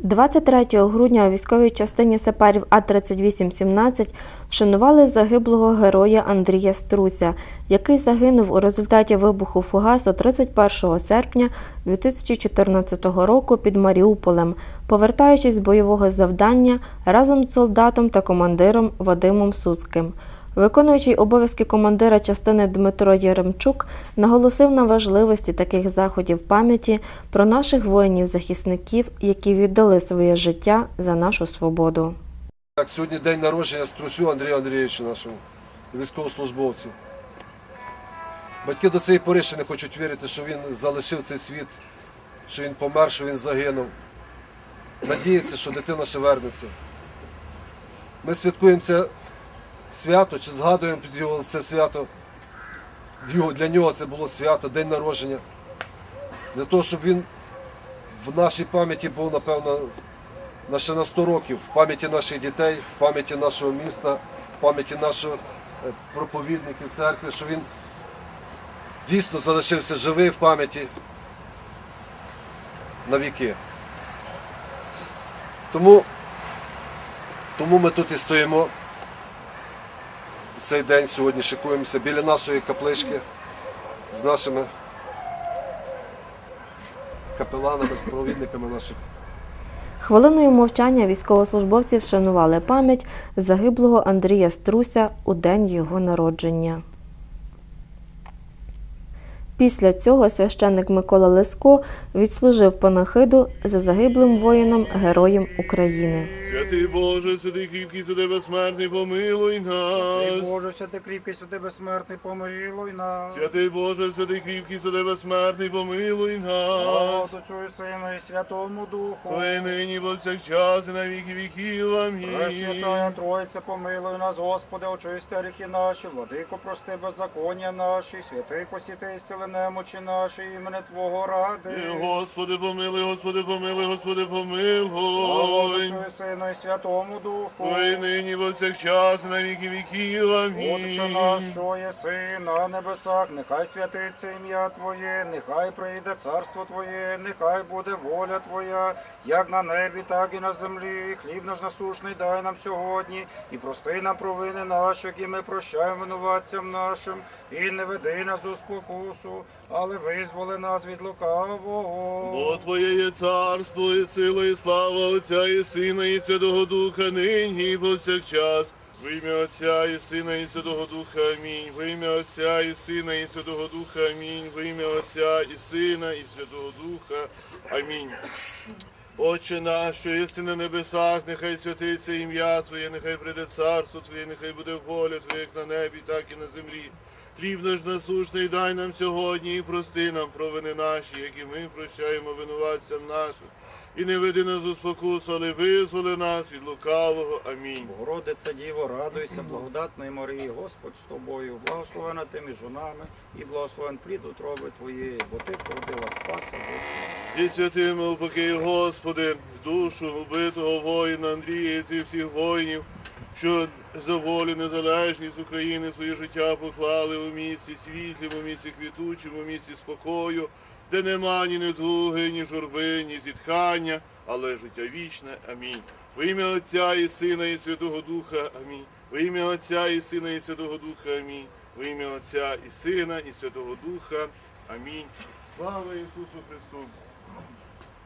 23 грудня у військовій частині сапарів А-3817 вшанували загиблого героя Андрія Струся, який загинув у результаті вибуху фугасу 31 серпня 2014 року під Маріуполем, повертаючись з бойового завдання разом з солдатом та командиром Вадимом Суцьким. Виконуючий обов'язки командира частини Дмитро Єремчук наголосив на важливості таких заходів пам'яті про наших воїнів-захисників, які віддали своє життя за нашу свободу. Так, сьогодні день народження Струсю Андрію Андрійовичу нашому, військовослужбовцю. Батьки до цієї пори ще не хочуть вірити, що він залишив цей світ, що він помер, що він загинув. Надіються, що дитина ще вернеться. Ми святкуємо це свято, чи згадуємо під його це свято. Для нього це було свято, день народження. Для того, щоб він в нашій пам'яті був, напевно, на ще на 100 років в пам'яті наших дітей, в пам'яті нашого міста, в пам'яті наших е, проповідників церкви, що він дійсно залишився живий в пам'яті на віки. Тому, тому ми тут і стоїмо. Цей день сьогодні шикуємося біля нашої каплички з нашими капеланами, з провідниками наших. Хвилиною мовчання військовослужбовці вшанували пам'ять загиблого Андрія Струся у день його народження. Після цього священник Микола Леско відслужив панахиду за загиблим воїном Героєм України. Святий Боже, святий кріпкий, святий безсмертний, помилуй Дай нас. Боже, святий кріпкий, святий безсмертний, помилуй нас. Святий Боже, святий кріпкий, святий безсмертний, помилуй Слава нас. Отцю і Сину і Святому Духу. Ой, нині повсякчас і на віки віків. Пресвятая Амінь. Тройця, помилуй нас, Господи, очисти гріхи наші, владико, прости беззаконня наші, святий посіти і зціли немочі наші, імене Твого ради. Господи, помилуй, Господи, помилуй, Господи, Слава помилуй. Отцю і Сину і Святому Духу. Ой, нині повсякчас і на віки віків. Отче наш, Амінь. що єси на небесах, нехай святиться ім'я Твоє, нехай прийде царство Твоє, нехай буде воля Твоя, як на небі, так і на землі. Хліб наш насушний дай нам сьогодні, і прости нам провини наші, які ми прощаємо винуватцям нашим, і не веди нас у спокусу, але визволи нас від лукавого. Бо Твоє є царство, і сила, і слава Отця, і Сина, і Святого Духа, нині і повсякчас. В ім'я Отця і Сина, і Святого Духа, амінь. В ім'я Отця і Сина, і Святого Духа, амінь. В ім'я Отця і Сина, і Святого Духа, амінь. Отче наш, що єси на небесах, нехай святиться ім'я Твоє, нехай прийде царство Твоє, нехай буде воля Твоя, як на небі, так і на землі. Хліб наш насушний дай нам сьогодні і прости нам провини наші, які ми прощаємо винуватцям нашим. І не веди нас у спокусу, але визволи нас від лукавого. Амінь. Богородиця Діво, радуйся, благодатної Марії, Господь з тобою, благословена ти між жонами, і благословен плід утроби твоєї, бо ти породила спаса душу нашу. Зі святими упокій, Господи, душу убитого воїна Андрія і ти всіх воїнів, що за волю незалежність України своє життя поклали у місті світлім, у місті квітучому, у місті спокою, де нема ні недуги, ні журби, ні зітхання, але життя вічне. Амінь. Во ім'я Отця і Сина, і Святого Духа. Амінь. Во ім'я Отця і Сина, і Святого Духа. Амінь. Во ім'я Отця і Сина, і Святого Духа. Амінь. Слава Ісусу Христу!